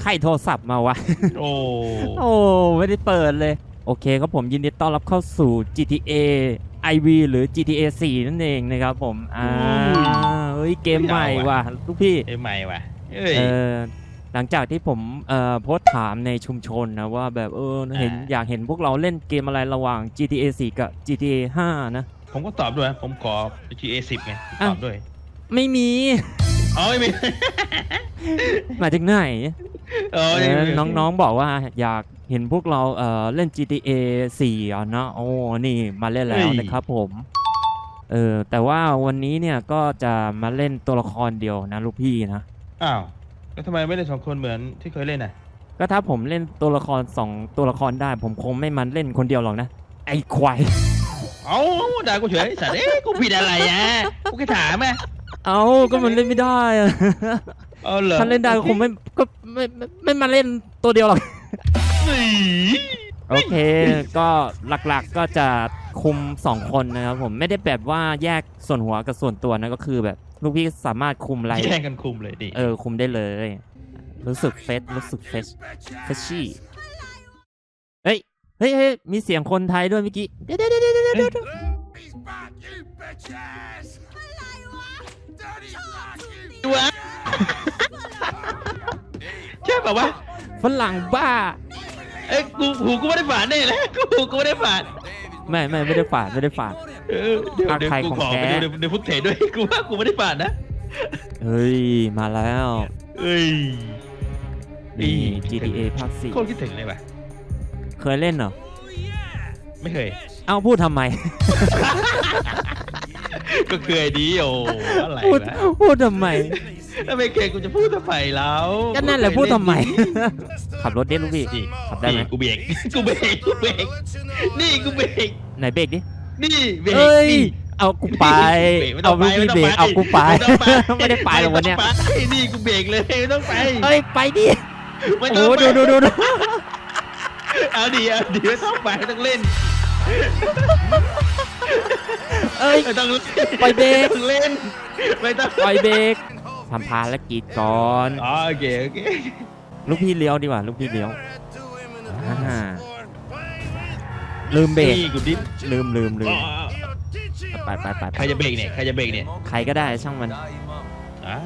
ใครโทรศัพท์มาวะ โอ้โอ้ไม่ได้เปิดเลย โอเคครับผมยินดีต้อนรับเข้าสู่ GTA IV หรือ GTA 4 นั่นเองนะครับผม อ่าเฮ้ยเกมใหม่ว่ะลูกพี่เอ้ยใหม่ว่ะเอ้ยเออหลังจากที่ผมเอ่อโพสต์ถามในชุมชนนะว่าแบบเออเห็นอ่าอยากเห็นพวกเราเล่นเกมอะไรระหว่าง GTA 4 กับ GTA 5 นะ ผมก็ตอบด้วย ผมขอ GTA 10ไงตอบด้วย ไม่มี อ๋อไม่มีหมายถึงไหนอ๋อเอไม่อมีน้องๆบอกว่าอยากเห็นพวกเราเอ่อเล่น GTA 4อะเนอะโอ้นี่มาเล่นแล้วนะครับผมเออแต่ว่าวันนี้เนี่ยก็จะมาเล่นตัวละครเดียวนะลูกพี่นะอ้าวแล้วทำไมไม่ได้สองคนเหมือนที่เคยเล่นอะก็ถ้าผมเล่นตัวละครสองตัวละครได้ ผมคงไม่มันเล่นคนเดียวหรอกนะไอ้ควายเอ้าด่ากูเฉยสัตว์เอ้ยกูผิดอะไรอะกูแค่ถามอะ เอาก็มันเล่นไม่ได้อะเอาเหรอถ้าเล่นได้ก็คงไม่ก็ไม่ไม่ไม่มาเล่นตัวเดียวหรอกนี่โอเค ก็หลักๆก็จะคุมสองคนนะครับผมไม่ได้แบบว่าแยกส่วนหัวกับส่วนตัวนะก็คือแบบลูกพี่สามารถคุมอะไรแย่งกันคุมเลยดิเออคุมได้เลย รู้สึกเฟสรู้สึกเฟสเฟชชี่เฮ้ยเฮ้ยเฮ้ยมีเสียงคนไทยด้วยเมื่อกี้เดี๋ยวเดี๋ยวเดี๋ยวเดี๋ยวเดี๋ยวเดี๋ยว He's back, you bitches! ดู Daddy's back, you วะใช่ป่าวะฝรั่งบ้า เอ้ยกูหูกูไม่ได้ฝาดแน่เลยกูหูกูไม่ได้ฝาดไม่ไม่ไม่ได้ฝาดไม่ได้ฝาด เออเดี๋ยวอะเดี๋ยวใครกูของขอแท้ไปดูในในฟุตเทจด้วยกูว่ากูไม่ได้ฝาดนะเฮ้ยมาแล้วเอ้ยนี่อี GTA ภาคสี่โคตรคิดถึงเลยว่ะเคยเล่นเหรอ ไม่เคย เอ้าพูดทำไม ก็เคยดีโอ้อะไรพูดวะพูดทำไม ถ้าไม่เคยกูจะพูดทำไมแล้วก็นั่นแหละพูดทำไม ขับรถเด็ดลูกพี่นี่ขับได้ไหมนี่กูเบรกกูเบรกกูเบรกนี่กูเบรกไหนเบรกดินี่เบรกเอ้ยนี่ เอากูไป ไม่ต้เอางลูกไปพี่ไม่เบรต้กงเอากูไป ไม่ต้องไม่ได้ไปหรอกวันเนี้ยไม่ต้องไปนี่กูเบรกเลยไม่ต้องไปเอ้ยไปดิไม่โอ้ต้องดูไปดูดูดูเอาดีเอาดีไม่ต้องไปไม่ต้องเล่น เอ้ย ไม่ต้องเล่นปล่อยเบรก ไม่ต้องเล่น ไม่ต้องปล่อยเบรกทำภารกิจก่อน อ๋อโอเคโอเคลูกพี่เลี้ยวดีกว่า ลูกพี่เลี้ยวอ่าลืมเบรกนี่กูดิ้นลืมลืมลือ๋มอไปไปไปใครจะเบรกเนี่ยใครจะเบรกเนี่ยใครก็ได้ช่างมันอ้าว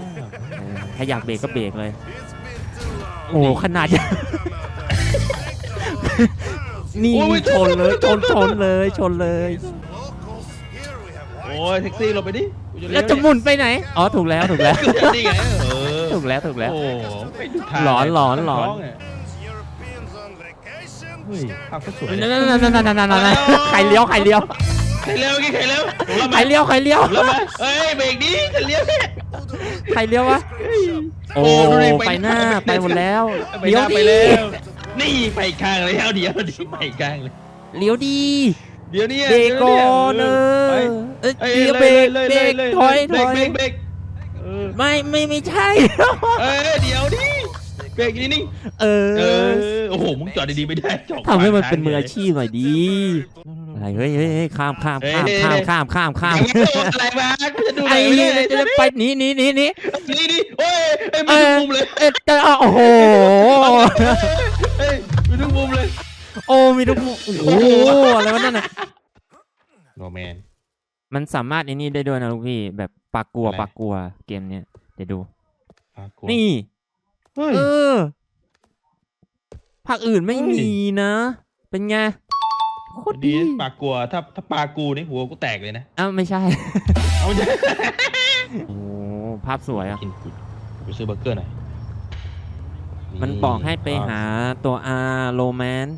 เออถ้าอยากเบรกก็เบรกเลย โอ้ขนาด นี่ชนเลยชนชนเลยชนเลย โอ้ยแท็กซี่ลงไปดิกูเยแล้วจะหมุนไปไหน อ๋อถูกแล้วถูกแล้ว กูจะนี่ไงเออถูกแล้วถูกแล้ว โอ้ไม่ดูทางหลอนหลอนหลอน ท้งะเฮ้ยภาพก็สวยนั่นนั่นนั่นนั่นนั่นนั่นนั่นใครเลี้ยวใครเลี้ยวใครเร็วกี่ใครเร็วผมรับใครเลี้ยวใครเลี้ยวผมรับมาเฮ้ยเบรกดิฉันเลี้ยวเนี่ย ใครเลี้ยววะ โอ้ดูดิไปหน้าไปหมดแล้วไปเลี้หยวน้าไปดีแล้ว นี่ไปอีกข้างเลยเอาเดี๋ยวเดี๋ยวไปอีกข้างเลย เลี้ยวดีเดี๋ยวนี้เบรกก่อนเออไปเอ้ยเอ้ยเดี๋ยวเบรกเลยเบรกเลยถอยเบถรกอยเบรกเบรกเออไม่ไม่ไม่ใช่เอ้ยเดี๋ยวดิเบรกนิดนึงเอเอออโอ้โหมึงจอดดีๆไม่ได้จอดทำให้มันเป็นขวางทางมืออาชีพหน่อยดี อะไรเฮ้ยเฮ้ยเฮ้ยข้ามข้ามข้ามข้ามข้ามข้ามข้ามยังไม่โดนอะไรมากูจะดูอะไรไอ้ไม่เหี้ได้ยจะไปหนีหนีหนีหนีนี่ดิโอ้ยเอ้ยเอมีทุอกมุมเลยเออโอ้โห เอ้ยมีทุกมุมเลยโอ้มีทุกมุมโอ้โหอะไรวะนั่นน่ะ โนแมน มันสามารถไอ้นี่ได้ด้วยนะลูกพี่ แบบปากกลัวอะไร ปากกลัวเกมเนี้ยเดี๋ยวดู นี่นี่เฮ้ย เออภาคอื่นไม่เฮ้ย มีนะ เป็นไง โคตรดีดีปากกลัวถ้าถ้าปลากูนี่หัวกูแตกเลยนะอ้าวไม่ใช่เอาจะโอ้ภาพสวยอะกินกูไปซื้อเบอร์เกอร์หน่อยมันบอกให้ไปหาตัว R โรแมน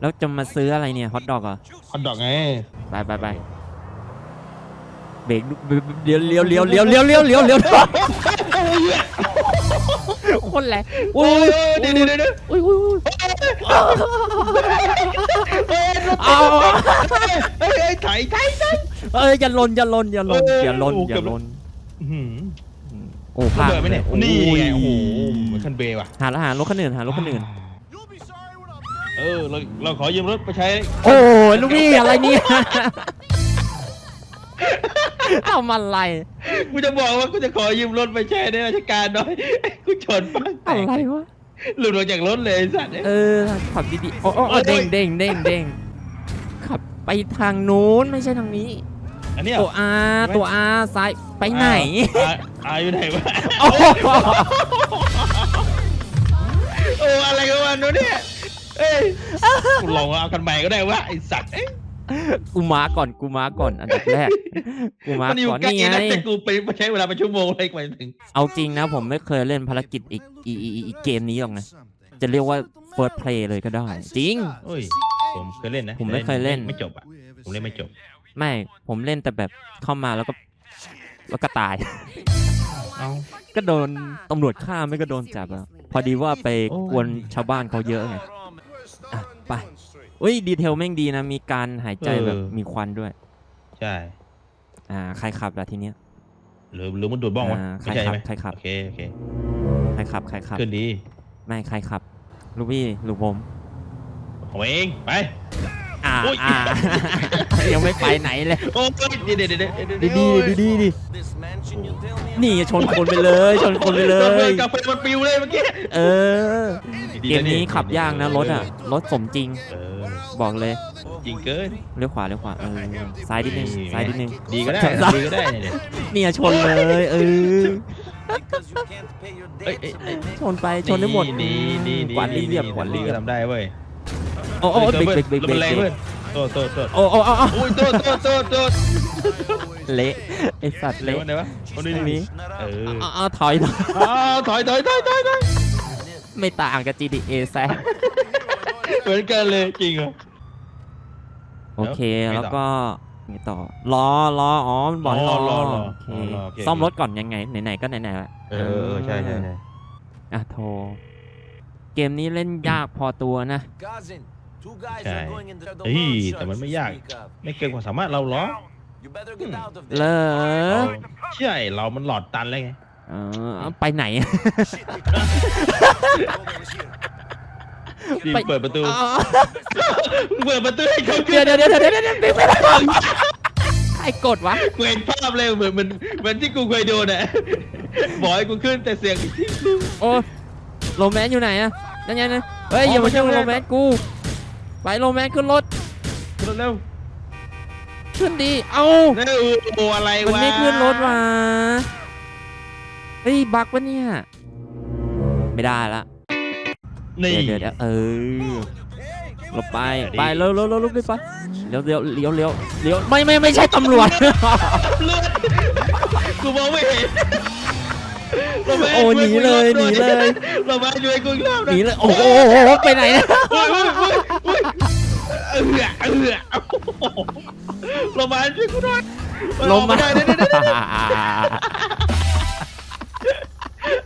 แล้วจะมาซื้ออะไรเนี่ยฮอทดอกอะฮอตดอกไงไปไปไปเบรกเลี้ยวเลี้ยวเลี้ยวเลี้ยวเลี้ยวเลี้ยวเลี้ยวเลี้ยวคนแหละโอ้ยเดี๋ยวเดี๋ยวเดี๋ยวเดี๋ยวอุ้ย อุ้ยอุ้ยเอ้ยเอาเฮ้ยเฮ้ยไถไถไถ เอ้ยอย่าลนอย่าลนอย่าลนเอออย่าลนโอ้อย่าเกือบลนอื้อหือโอ้พลาดเบิดไหมเนี่ยนี่ไงโอ้โหคันเบย์ว่ะ หาแล้วหารถคันอื่นหารถคันอื่นเออเราเราขอยืมรถไปใช้ โอ้ยลูกพี่อะไรเนี่ยเอามาอะไรกูจะบอกว่ากูจะขอยืมรถไปใช้ในราชการหน่อย กูชนป้างแตอะไรวะหลุดออกจากรถเลยไอ้สัตว์เออขับดีๆโอ้โอ้โอ้เด้งเด้งเด้งเด้ง ไปทางนู้นไม่ใช่ทางนี้ อันนี้เหรตัอวอาตัวอาซ้ายไปไหนอาอาอยู่ไหนวะ โอ้โหโอ้อะไรกันวะนู้นเนี่ยเอ้ยกูลองเอากันใหม่ก็ได้วะไอสัตว์เอ้ยกูมาก่อนกูมาก่อนอันดับแรกกูมามันอยู่ก่อนใกล้นี่ไงนะแต่กูไปใช้เวลาเป็นชั่วโมงเลยกว่าจะถึง เอาจริงนะ ผมไม่เคยเล่นภารกิจอีกอีอีอีอีเกมนี้หรอกนะจะเรียกว่า first play เลยก็ได้ จริงโอ้ย ผมเคยเล่นนะผมไม่เคยเล่น ไม่จบอะผมเล่นไม่จบ ไม่ผมเล่นแต่แบบเข้ามาแล้วก็แล้วก็ตาย เอ้า ก็โดนตำรวจฆ่าไม่ก็โดนจับอะพอดีว่าไปโอ้ยกวนชาวบ้านเขาเยอะไงอะไปอุ้ยดีเทลแม่งดีนะ มีการหายใจแบบมีควันด้วย ใช่อ่าใครขับล่ะทีเนี้ย หรือหรือมันดูดบ้องวะอ่าไม่ใช่ไหมใครขับ โอเคโอเคใครขับใครขับ ขึ้นดี ไม่ใครขับ ลูกพี่ลูกผม ผมเองไปอ่าอุ๊ยอ่ายังไม่ไปไหนเลย โอ้ยเดี๋ยวเดี๋ยวเดี๋ยวเดี๋ยวดีดีดีดีดีนี่ชนคนไปเลยชนคนไปเลกาแฟยกาแฟมันปิวเลยเมื่อกี้เออดีๆเกมนี้ดีๆขับยากนะรถอะรถสมจริงเออบอกเลยจริงเกินเลี้ยวขวาเลี้ยวขวาเออซ้ายนิดนึงซ้ายนิดนึงดีก็ได้ซ้ายดีก็ได้เนี่ยเนี่ยชนเลยเออเอ้ยเอ้ยเอ้ยชนไปชนได้หมดดีดีดีกวาดเรียบๆกวาดเรีดียก็บทำได้เว้ย โอ้โอ้เบรกเบรกเบรกรถเบรมันแรงกเพื่อนโทษโทษโทษโอ้โอ้โอ้โอ้โอ้ยโทษโทษโทษโทษเละไอสัตว์เร็วเละไหนวะคนนี้ตรงนี้เออเอาเอาถอยหน่อยอ้าวถอยถอยถอยถอยถอยไม่ต่างกับ GTA แซะเหมือนกันเลยจริงเหรอโอเคไงต่อแล้วก็ไงต่อล้อล้ออ๋อมันบอกให้ล้อล้อล้อโอเคล้อล้อโอเคซ่อมรถก่อนยังไงไหนๆก็ไหนๆละเออเออใช่ใช่ใช่อะโทรเก มนี้เล่นยากพอตัวนะ ใช่เฮ้ยแต่มันไม่ยาก ไม่เกินความสามารถเราหรอเลอใช่เรามันหลอดตันเลยไง เออเอาไปไหน ดีไป เปิดประตูอ๋อเปิดประตูให้เขาขึ้เดี๋ยวนเดี๋ยวเดี๋ยวเดี๋ยวเดี๋ยวเดี๋ยวเดี๋ยวใครกดวะกูเห็นภาพเลยเหมือนเหมือนเหมือนที่กูเคยโดนอะบอกให้กูขึ้นแต่เสียงอีกทีโอ้โรแมนอยู่ไหนอะ นั่นไงนะเฮ้ยอย่ามาช่วยโรแมนกูไปโรแมนขึ้นรถเร็วขึ้นดีเอ้าๆเร็วโอ้อะไรมันวะไม่ขึ้นรถว่ะเฮ้ยบักปะเนี่ยไม่ได้ละนี่เดี๋ยวเดี๋ยวเออหลบไปเดี๋ยวดิไปเร็วเร็วเร็วเร็วไปเร็วเร็วเลี้ยวเลี้ยวเลี้ยวไม่ไม่ไม่ใช่ตำรวจเลือดกูมองไม่เห็น โอ้หนีเลยหนีเลยเรามาช่วยกูอีกรอบหนีเลยโอ้โหไปไหนอะโอ้ยโอ้ยโอ้ยโอ้ยเออเออเรามาช่วยกูหน่อยลงมาได้ได้ได้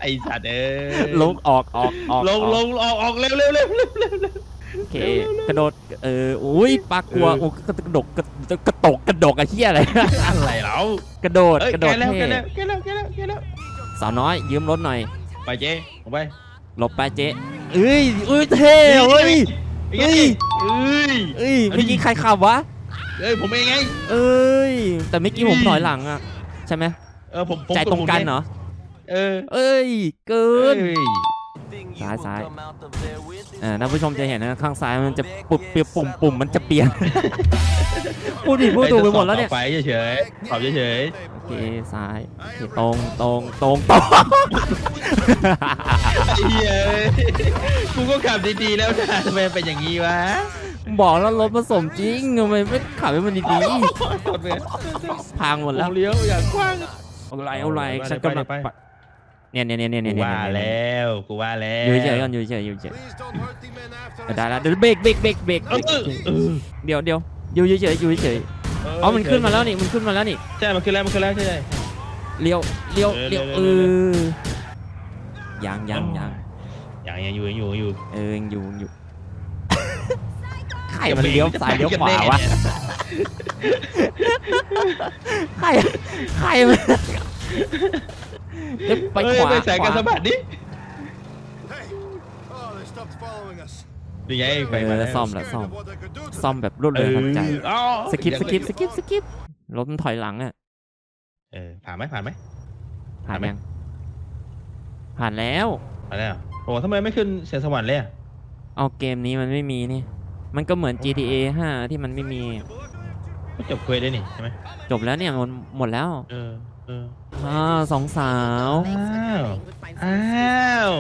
ไอสัตว์เอ้ยลงออกออกออกลงออกลงออกออกเร็วเร็วเร็วเร็วเร็วเร็ว โอเคกระโดดเอออุ้ยปลากลัวเออ โอ้กระดกกระกระตกกระดกอะเฮียอะไร อะไรเรากระโดดเอ้ยกระโดแกดแล้วเท่แกแล้วแกแล้วแกแล้วแกแล้ว สาวน้อยยืมรถหน่อย ไปเจ๊ลงไปหลบไปเจ๊เอ้ยเอ้ยเท่เฮ้ยเฮ้ยเอ้ยเอ้ยเมื่อกี้ใครขับวะเอ้ยผมเองไงเอ้ยแต่เมื่อกี้ผมถอยหลังอะใช่ไหมเออผมผมใจตรงกันเหรอเออเอ้ยเกินเอ้ย ซ้ายซ้ายอ่าท่านผู้ชมจะเห็นนะข้างซ้ายมันจะปุบเปลี่ยนปุ่มปุ่มมันจะเปลี่ยนพูดผิดพูดถูกไปหมดแล้วเนี่ยไปเฉยๆขับเฉยโอเคซ้ายโอเคตรงตรงตรงตรงๆไอ้เหี้ยกูก็ขับดีๆแล้วนะทำไมเป็นอย่างนี้วะบอกแล้วรถผสมจริงทำไมไม่ขับให้มันดีโทษเว้ยๆพังหมดแล้แล้ววเลี้ยวอย่างกว้างเอาไรเอาไรไปฉันกำลังไปไป เนี่ยเนี่ยเนี่ยเนี่ยกูเนี่ยว่าแล้วกูว่าแล้วอยู่เฉยๆก่อนอยู่เฉยๆอยู่เฉย Please don't hurt the men after ๆเออได้แล้วเดี๋ยวเบรกเบรกเบรกเบรกเออเออเออเดี๋ยวเดี๋ยวอยู่เฉยๆอยู่เฉยๆอ๋อมันขึ้นมาแล้วนี่มันขึ้นมาแล้วนี่ใช่มันขึ้นแล้วมันขึ้นแล้วใช่ใช่เลี้ยวเลี้ยวเออเลี้ยวเร็เอวๆเร็วอยังยังยังอย่างยังอยู่ยังอยู่ยังอยู่เออยังอยู่ยังอยู่ใครมันเลี้ยวซ้ายเลี้ยวขวาวะใครใครมัน เดี๋ยวไปเอ้ยขวาไปแสงกันขสะวาบัดดิ Hey! Oh, they stopped following us. นี่ไงไปเอมาอแล้วซ่อมแล้ว Scared ซ่อม of what they could do to ซ่อมแบบรวดเอเร็วอทันใจอ๋อสกิปสกิปสกิปสกิปรถมันถอยหลังอะเออผ่านไหมผ่านไหมผ่านผ่านไหมยังผ่านแล้วผ่านแล้วโอ้ทำไมไม่ขึ้นเสียงสวรรค์เลยอะเอาเกมนี้มันไม่มีนี่ มันก็เหมือน GTA 5 ที่มันไม่มีก็จบเควสได้นี่ใช่ไหมจบแล้วเนี่ยหมดหมดแล้ว เออ เอออ่าสองสาวอ้าวอ้าว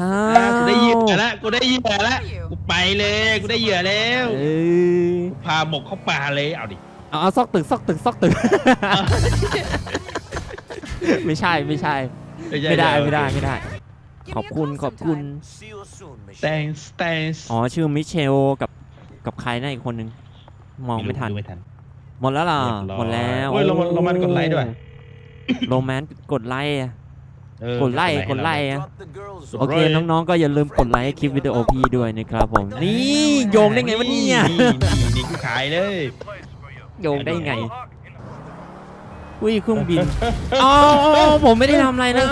อ้าอ้าวกูได้เหยื่อวละกูได้เหยื่อละกูไปเลยกูได้เหยื่อแล้วเอ้ยพาหมกเข้าป่าเลยเอาดิเอาเอาซอกตึกซอกตึกซอกตึก ไม่ใช่ไม่ใช่ ไม่ได้ไม่ได้ไม่ได้ ขอบคุณขอบคุณ See you soon, Michelle. thanks thanks อ๋อชื่อมิเชลกับกับใครนะอีกคนนึงมองไม่ทันดูไม่ทัน หมดแล้วเหรอเรียบร้อยหมดแล้วเฮ้ยโรมันโรมันกดไลค์ด้วย โรแมนกดไลค์อะ เออกดไลค์กดไลค์ อะ Drop the girls โอเค น้องๆ ก็อย่าลืมกดไลค์คลิปวิดีโอพี่ด้วยนะครับผม นี่โยงได้ไงวะเนี่ย นี่นี่นี่กูขายเลย โยงได้ไง อุ้ยเครื่องบินอ๋อผมไม่ได้ทำอะไรนะ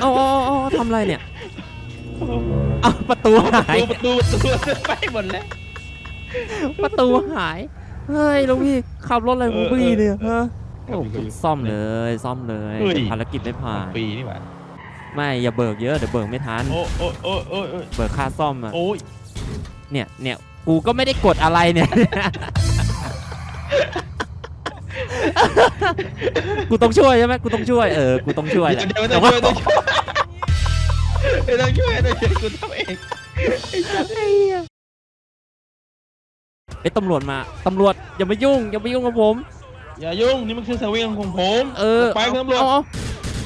เอาเอาเอาเอาเอาทำอะไรเนี่ย เอาประตูหาย ประตูประตูประตูไปหมดแล้ว ประตูหาย เฮ้ยลุงพี่ขับรถอะไรของพี่เนี่ยเอฮะอ โอ้ผมซ่อมเลยซ่อมเลยเฮ้ย ภารกิจไม่ผ่านปีนี่หว่าไม่อย่าเบิกเยอะเดี๋ยวเบิกไม่ทันโอ้โอ้โอ้โอ้โอ้เบิกค่าซ่อมอะโอ้ยเนี่ยเนี่ยกูก็ไม่ได้กดอะไรเนี่ย กูต้องช่วยใช่ไหมกูต้องช่วยเออกูต้องช่วยแหละเดี๋ยวไม่ต้แต่องว่าช่วยไม่ต้องช่วยไม่ต้องช่วยไม่ต้องช่วยกูทำเองไอ้ตำรวจมาตำรวจอย่ามายุ่งอย่ามายุ่งกับผม อย่ายุ่งนี่มันคือเซเว่นของผมเออไปคุณตำรวจ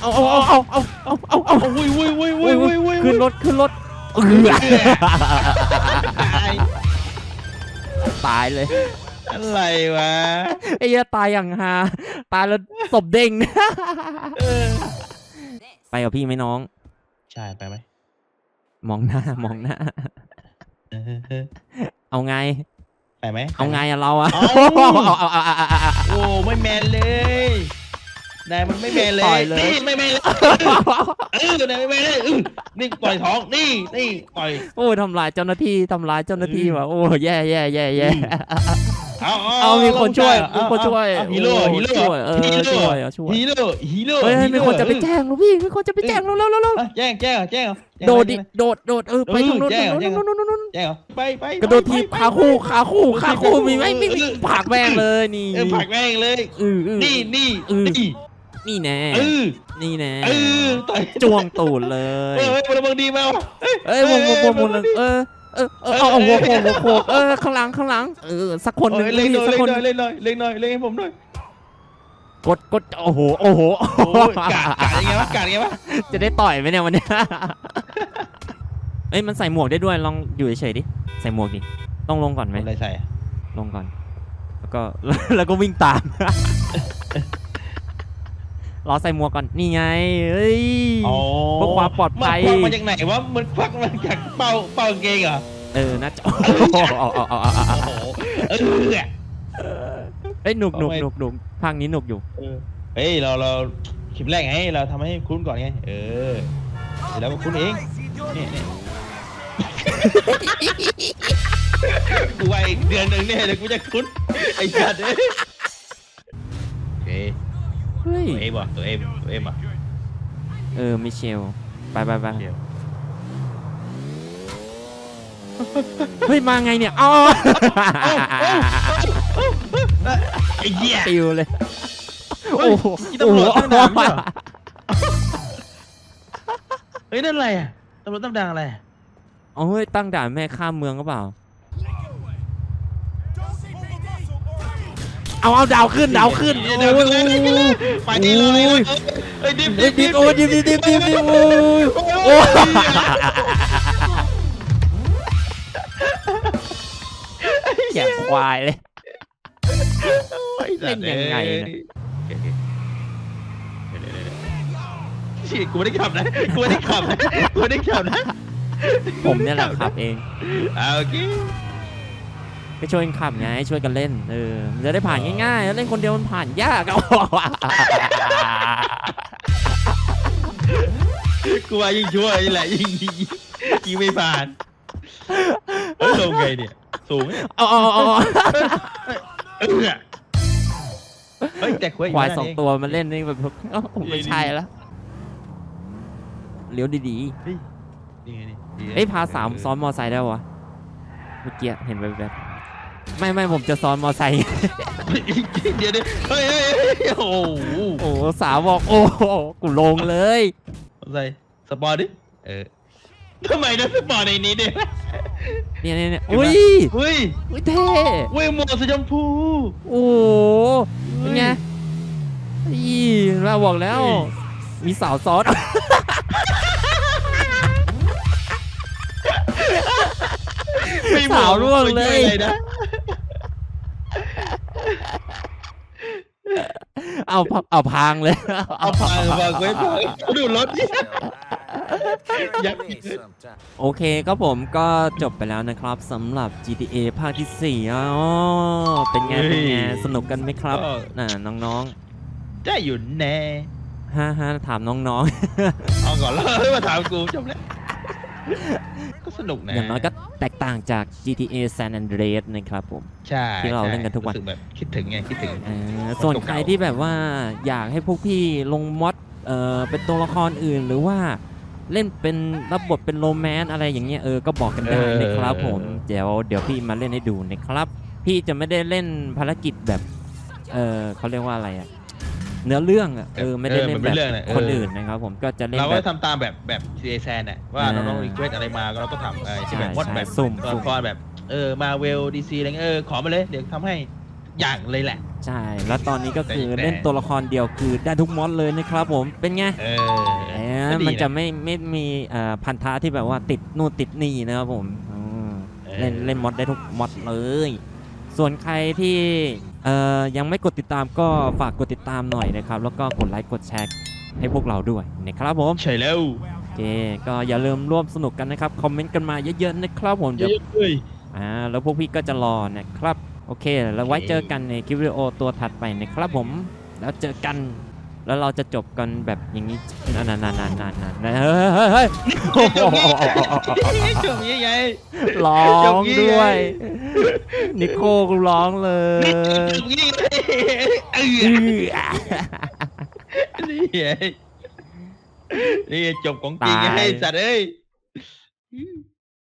เอาเอาเอาเอาเอาเอาเอาเอาโอ้ยวุ้ยวุ้ยวุ้อุ้ยยวุ้อุ้ยยวุ้ยขึ้นรถขึ้นรถเออตายตายเลยอะไรวะไอ้เหี้ยตายอย่างฮาตายแล้วศพเด้งเออไปกับพี่ไหมน้อง ใช่ไปไหมมองหน้ามองหน้า เออเอาไง ไปไหม เอาไงอะเราอะเอา เอาเอาเอาเอาเอาเอา โอ้ไม่แมนเลยนายมันไม่แมนเลต่อยยเลย นี่ไม่แมนเลยเออนายไม่แมนเลยเออนี่ต่อยท้องนี่นี่ต่อย โอ้ยทำลายเจ้าหน้าที่ทำลายเจ้าหน้าที่ว่ะโอ้ยแย่แย่แย่แย่ เอาเอามีคนช่วยมีคนช่วยเอาฮีโร่โอ้ฮีโร่ช่วยเออฮีโร่ช่วยเอาช่วยฮีโร่ฮีโร่เฮ้ยฮีมีโร่คนจะไปแจ้งลูกพี่มีคนจะไปแจ้งเร็วเร็วเร็วเร็วเอ้ยแจ้งแจ้งเหรอแจ้งเหรอแจ้งโดดไหมดิโดดโดดเออไปทางโน้นแจ้งทางแจ้งโน้นโน้นโน้นโน้นแจ้งเหรอไปไปกระโดดทีบไปไปขาคู่ขาคู่ขาคู่ไปไปมีไหมไม่มีเออผลักแม่งเลยนี่เออผลักแม่งเลยเออเออนี่นี่เออนี่นี่แน่เออนี่แน่เออต่อยจ้วงตูดเลยเฮ้ยเฮ้ยพลเมืองดีมาวะเอ้ยวงวงวงวงเลยเออ เออเออเอาเอาหัวโขกหัวโขกเออข้างหลังข้างหลังเออสักคนหนึ่งเล่นหน่อยสักเล่นคนหน่อยเล่นหน่อยเล่นหน่อยเล่นให้ผมหน่อยกดกดโอ้โหโอ้โหโอ้ยกาดกาดยังไงวะกาดยังไงวะจะได้ต่อยไหมเนี่ยวันเนี้ยเอ้ยมันใส่หมวกได้ด้วยลองอยู่เฉยๆดิใส่หมวกดิต้องลงก่อนไหมอะไรใส่อะลงก่อน แล้วก็แล้วก็วิ่งตาม รอใส่หมวกก่อน นี่ไงเฮ้ยอ๋อเพื่อความปลอดภัยมันควักมาจากไหนวะมันควักมาจากเป้าเป้ากางเกงเหรอเออน่าจะเอาเอาเอาเอาเอาเอาโอ้โหเออเอ้ยหนุกหนุกเอาไว้หนุกหนุกภาคนี้หนุกอยู่เออเฮ้ยเราเราคลิปแรกไงเราทำให้คุ้นก่อนไง เออเดี๋ยวเราก็คุ้นเองนี่นี่กูว่าอีกเดือนหนึ่งเนี่ยเดี๋ยวกูจะคุ้นไอ้สัตว์เอ้ยโอ เคเฮ้ย ตัวเอ็มว่ะตัวเอ็มตัวเอ็มอะเออมิเชล ไปไปไปเดี๋ยวเฮ้ย มาไงเนี่ยอ๋อไอ้เหี้ยปิวเลยเฮ้โอ้ยโหนี่ตำรวจตั้งด่านด้วยเหรอเฮ้ยนั่นอะไรอะตำรวจตั้งด่านอะไรอะเอาเฮ้ยตั้งด่านแม่ข้ามเมืองก็เปล่า เอาเอาดาวขึ้นดาวขึ้นเดี๋โอ้ยวยเดี๋ยวเดี๋ยวเดี๋ยวไปดีเลยเฮ้ยดิบเฮ้ยดิดิบบโอ้ยดิบดิบดิบดิบดิบโอ้ยโอ้โอ้ยยแย่ควายเลยเล่นเล่นยังไงเนี่ยฉีดกูไม่ได้ขับนะกูไม่ได้ขับนะกูไม่ได้ขับนะ ผมเนี่ยแหละขับเองอ่าโอเค ก็ช่วยกันขับไงช่วยกันเล่นเออมันจะได้ผ่านง่ายๆแล้วเล่นคนเดียวมันผ่านยากเอากูว่ายิ่งช่วยนี่แหละยิ่งยิ่งยิ่งไม่ผ่านเฮ้ยลงไงเนี่ยสูงเนี่ยเอาเอาเอาเอาเออเฮ้ยแต่ควายควายนั่นสองเตัวมันเล่นนี่แบบเอ้าไม่ใช่แล้วเลี้ยวดีเฮ้ยนี่ไงนี่นี่ไงเอ้ยพาสามซ้อนมอไซค์ได้วะเมื่อกี้เห็นแบบๆ ไม่ไม่ผมจะซ้อนมอไซค์ เดี๋ยวเดี๋ยวเฮ้ยเฮ้ยเฮ้ยโอ้โหโอ้สาวบอกโอ้โหกูลงเลย ใส่สปอร์ตดิเออทำไมนะสปอร์ตในนี้เนี่ยเนี่ยเนี่ยเนี่ยเห็นไหมอุ้ยเฮ้ยอุ้ยเท่เว้ยหมวกสีชมพู โอ้โหเป็นไงอีเราบอกแล้ว เฮ้ย มีสาวซ้อน ไม่หมสาวร่วงเลย ไม่ช่วอะไรนะ เอาเอาพังเลยเอาพังพังไว้พังดูรถดิ Hell, Yep. me sometime. โอเคครับผมก็จบไปแล้วนะครับสำหรับ GTA ภาคที่4อ๋อเป็นไงเป็นไงสนุกกันไหมครับน่ะน้องได้อยู่แน่ๆฮ่าฮ่าถามน้องเอาก่อนแล้วมาถามกูจบแล้วก็สนุกๆนะอย่างน้อยก็ แตกต่างจาก GTA San Andreas นะครับผม ใช่ที่เราใช่เล่นกันทุกวัน รู้สึแบบคิดถึงไงคิดถึงเออส่วนใครที่แบบว่าอยากให้พวกพี่ลงมอดเออเป็นตัวละครอื่นหรือว่าเล่นเป็นรับบทเป็นโรแมนต์อะไรอย่างเงี้ยเออก็บอกกันได้นะครับผมเดี๋ยวเดี๋ยวพี่มาเล่นให้ดูนะครับ พี่จะไม่ได้เล่นภารกิจแบบเออเขาเรียกว่าอะไรอะ เนื้อเรื่องอะเออไม่ได้เล่นมัแบบเรื่องะคนอื่นนะครับผมก็จะเล่นเราแบก็บทำตามแบบแบบซีแซนน่ะว่าเออเราต้องรีเควสอะไรมาเราก็ทำเออใช่ไหมใช่มดแบบใช่สุ่มตัวสุ่ละมครแบบเออมาเวลดีซีอะไรเงี้ยเออขอมาเลยเดี๋ยวทำให้อย่างเลยแหละ ใช่ แล้วตอนนี้ก็คือแต่เล่นตัวละครเดียวคือได้ทุกมอดเลยนะครับผมเป็นไงเออเอก็อดีมันจะนะไม่ไม่มีเอ่อพันธะที่แบบว่าติดนู่นติดนี่นะครับผมอืมเออเล่นเล่นมอดได้ทุกมอดเลย ส่วนใครที่ เอ่อยังไม่กดติดตามก็ฝากกดติดตามหน่อยนะครับ แล้วก็กดไลค์กดแชร์ให้พวกเราด้วยนะครับผมเฉยแล้วโอเคก็อย่าลืมร่วมสนุกกันนะครับคอมเมนต์กันมาเยอะๆนะครับผมเยเดี๋ยวอะๆเลยอ่าแล้วพวกพี่ก็จะรอนะครับ โอเค แล้วไว้เจอกันในคลิปวิดีโอตัวถัดไปนะครับผม แล้วเจอกัน แล้วเราจะจบกันแบบอย่างนี้นานๆนานๆนานๆนานๆเฮ้ยเฮ้ยเฮ้ยโอ้โหจบยังไงร้อจงบงี้ไงด้วย นิโคกูร้องเลยจบยังไงเออื้ออนี่ไงนี่จบของจริงไงตายสัตว์เอ้ย